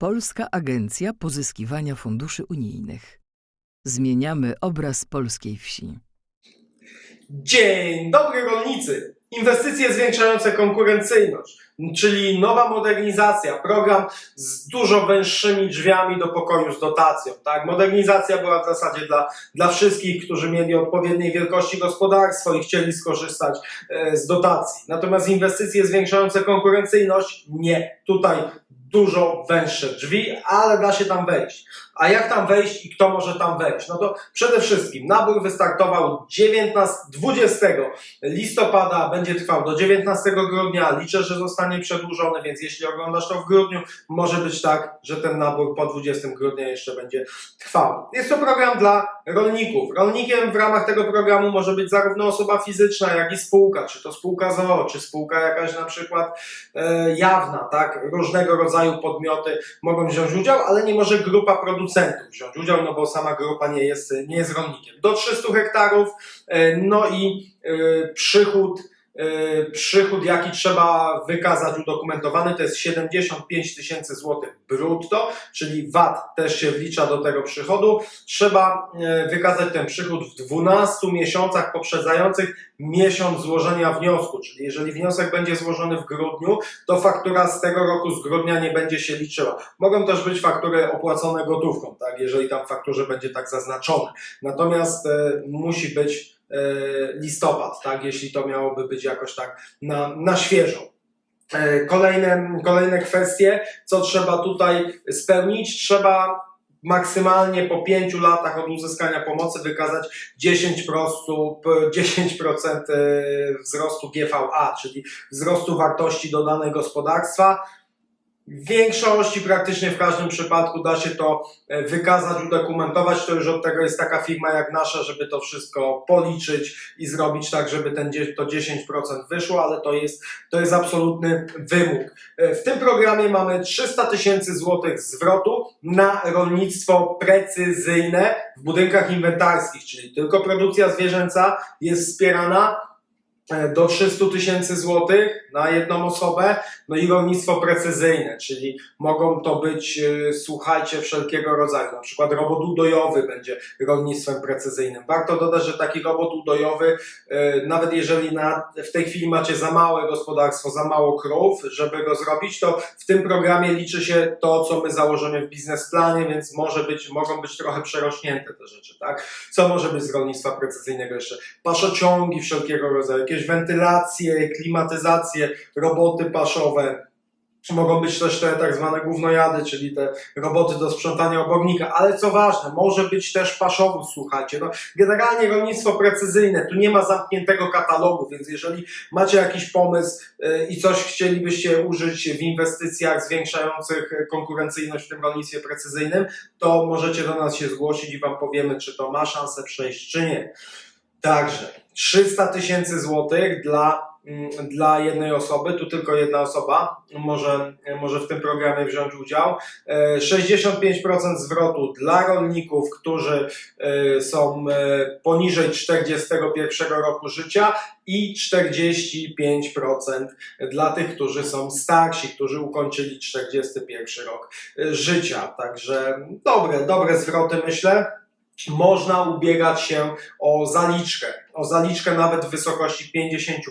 Polska Agencja Pozyskiwania Funduszy Unijnych. Zmieniamy obraz polskiej wsi. Dzień dobry rolnicy! Inwestycje zwiększające konkurencyjność, czyli nowa modernizacja, program z dużo węższymi drzwiami do pokoju z dotacją. Tak? Modernizacja była w zasadzie dla, dla wszystkich, którzy mieli odpowiedniej wielkości gospodarstwo i chcieli skorzystać e, z dotacji. Natomiast inwestycje zwiększające konkurencyjność nie. Tutaj dużo węższe drzwi, ale da się tam wejść. A jak tam wejść i kto może tam wejść? No to przede wszystkim nabór wystartował 19, 20 listopada, będzie trwał do 19 grudnia. Liczę, że zostanie przedłużony, więc jeśli oglądasz to w grudniu, może być tak, że ten nabór po 20 grudnia jeszcze będzie trwał. Jest to program dla rolników. Rolnikiem w ramach tego programu może być zarówno osoba fizyczna, jak i spółka, czy to spółka ZOO, czy spółka jakaś na przykład e, jawna, tak? Różnego rodzaju podmioty mogą wziąć udział, ale nie może grupa producentów wziąć udział, no bo sama grupa nie jest, nie jest rolnikiem. Do 300 hektarów, e, no i e, przychód, e, przychód jaki trzeba wykazać udokumentowany to jest 75 tysięcy złotych brutto, czyli VAT też się wlicza do tego przychodu. Trzeba wykazać ten przychód w 12 miesiącach poprzedzających miesiąc złożenia wniosku, czyli jeżeli wniosek będzie złożony w grudniu, to faktura z tego roku z grudnia nie będzie się liczyła. Mogą też być faktury opłacone gotówką, tak, jeżeli tam w fakturze będzie tak zaznaczone. Natomiast e, musi być e, listopad, tak, jeśli to miałoby być jakoś tak na, na świeżo. E, Kolejne, kolejne kwestie, co trzeba tutaj spełnić, trzeba maksymalnie po 5 latach od uzyskania pomocy wykazać 10%, prostu- 10% e, wzrostu GVA, czyli wzrostu wartości dodanej gospodarstwa. W większości, praktycznie w każdym przypadku da się to e, wykazać, udokumentować. To już od tego jest taka firma jak nasza, żeby to wszystko policzyć i zrobić tak, żeby ten, to 10% wyszło, ale to jest, to jest absolutny wymóg. E, W tym programie mamy 300 tysięcy złotych zwrotu na rolnictwo precyzyjne w budynkach inwentarskich, czyli tylko produkcja zwierzęca jest wspierana do 300 tysięcy złotych na jedną osobę, no i rolnictwo precyzyjne, czyli mogą to być, e, słuchajcie, wszelkiego rodzaju, na przykład robot udojowy będzie rolnictwem precyzyjnym. Warto dodać, że taki robot udojowy, e, nawet jeżeli na, w tej chwili macie za małe gospodarstwo, za mało krów, żeby go zrobić, to w tym programie liczy się to, co my założymy w biznesplanie, więc może być, mogą być trochę przerośnięte te rzeczy, tak? Co może być z rolnictwa precyzyjnego jeszcze? Paszociągi wszelkiego rodzaju, jakieś wentylacje, klimatyzacje, roboty paszowe. Mogą być też te tak zwane gównojady, czyli te roboty do sprzątania obornika, ale co ważne, może być też paszowóz, słuchajcie. No, generalnie rolnictwo precyzyjne, tu nie ma zamkniętego katalogu, więc jeżeli macie jakiś pomysł y, i coś chcielibyście użyć w inwestycjach zwiększających konkurencyjność w tym rolnictwie precyzyjnym, to możecie do nas się zgłosić i Wam powiemy, czy to ma szansę przejść, czy nie. Także 300 tysięcy złotych dla, mm, dla jednej osoby, tu tylko jedna osoba może, może w tym programie wziąć udział. E, 65% zwrotu dla rolników, którzy e, są e, poniżej 41 roku życia i 45% dla tych, którzy są starsi, którzy ukończyli 41 rok e, życia. Także dobre, dobre zwroty myślę. Można ubiegać się o zaliczkę. O zaliczkę nawet w wysokości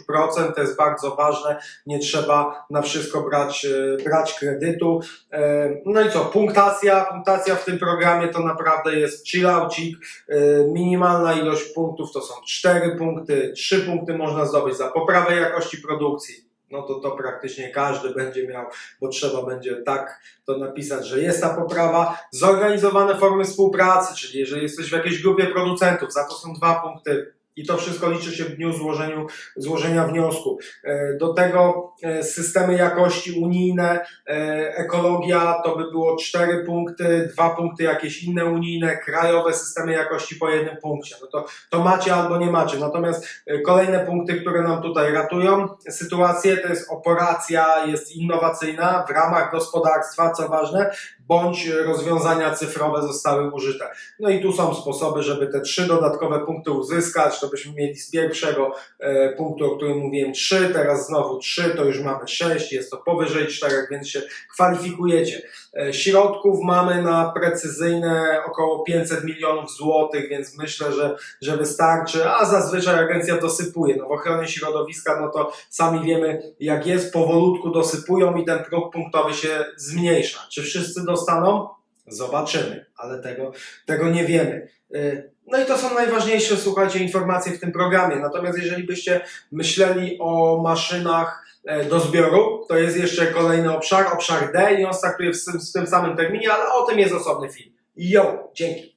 50%, to jest bardzo ważne. Nie trzeba na wszystko brać, e, brać kredytu. E, No i co, punktacja. Punktacja w tym programie to naprawdę jest chillaucik. E, Minimalna ilość punktów to są 4 punkty. 3 punkty można zdobyć za poprawę jakości produkcji. No to to praktycznie każdy będzie miał, bo trzeba będzie tak to napisać, że jest ta poprawa. Zorganizowane formy współpracy, czyli jeżeli jesteś w jakiejś grupie producentów, za to są dwa punkty. I to wszystko liczy się w dniu złożeniu, złożenia wniosku. E, Do tego e, systemy jakości unijne, e, ekologia to by było cztery punkty, dwa punkty jakieś inne unijne, krajowe systemy jakości po jednym punkcie. No to, to macie albo nie macie. Natomiast kolejne punkty, które nam tutaj ratują sytuację, to jest operacja, jest innowacyjna w ramach gospodarstwa, co ważne, bądź rozwiązania cyfrowe zostały użyte. No i tu są sposoby, żeby te trzy dodatkowe punkty uzyskać. To żebyśmy mieli z pierwszego e, punktu, o którym mówiłem, 3, teraz znowu 3, to już mamy 6, jest to powyżej 4, więc się kwalifikujecie. E, Środków mamy na precyzyjne około 500 milionów złotych, więc myślę, że, że wystarczy, a zazwyczaj agencja dosypuje. No w ochronie środowiska, no to sami wiemy jak jest, powolutku dosypują i ten próg punktowy się zmniejsza. Czy wszyscy dostaną? Zobaczymy, ale tego, tego nie wiemy. Y, No i to są najważniejsze, słuchajcie, informacje w tym programie. Natomiast jeżeli byście myśleli o maszynach e, do zbioru, to jest jeszcze kolejny obszar, obszar D i on startuje w, tym- w tym samym terminie, ale o tym jest osobny film. Jo, dzięki.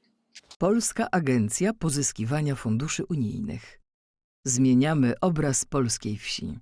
Polska Agencja Pozyskiwania Funduszy Unijnych. Zmieniamy obraz polskiej wsi.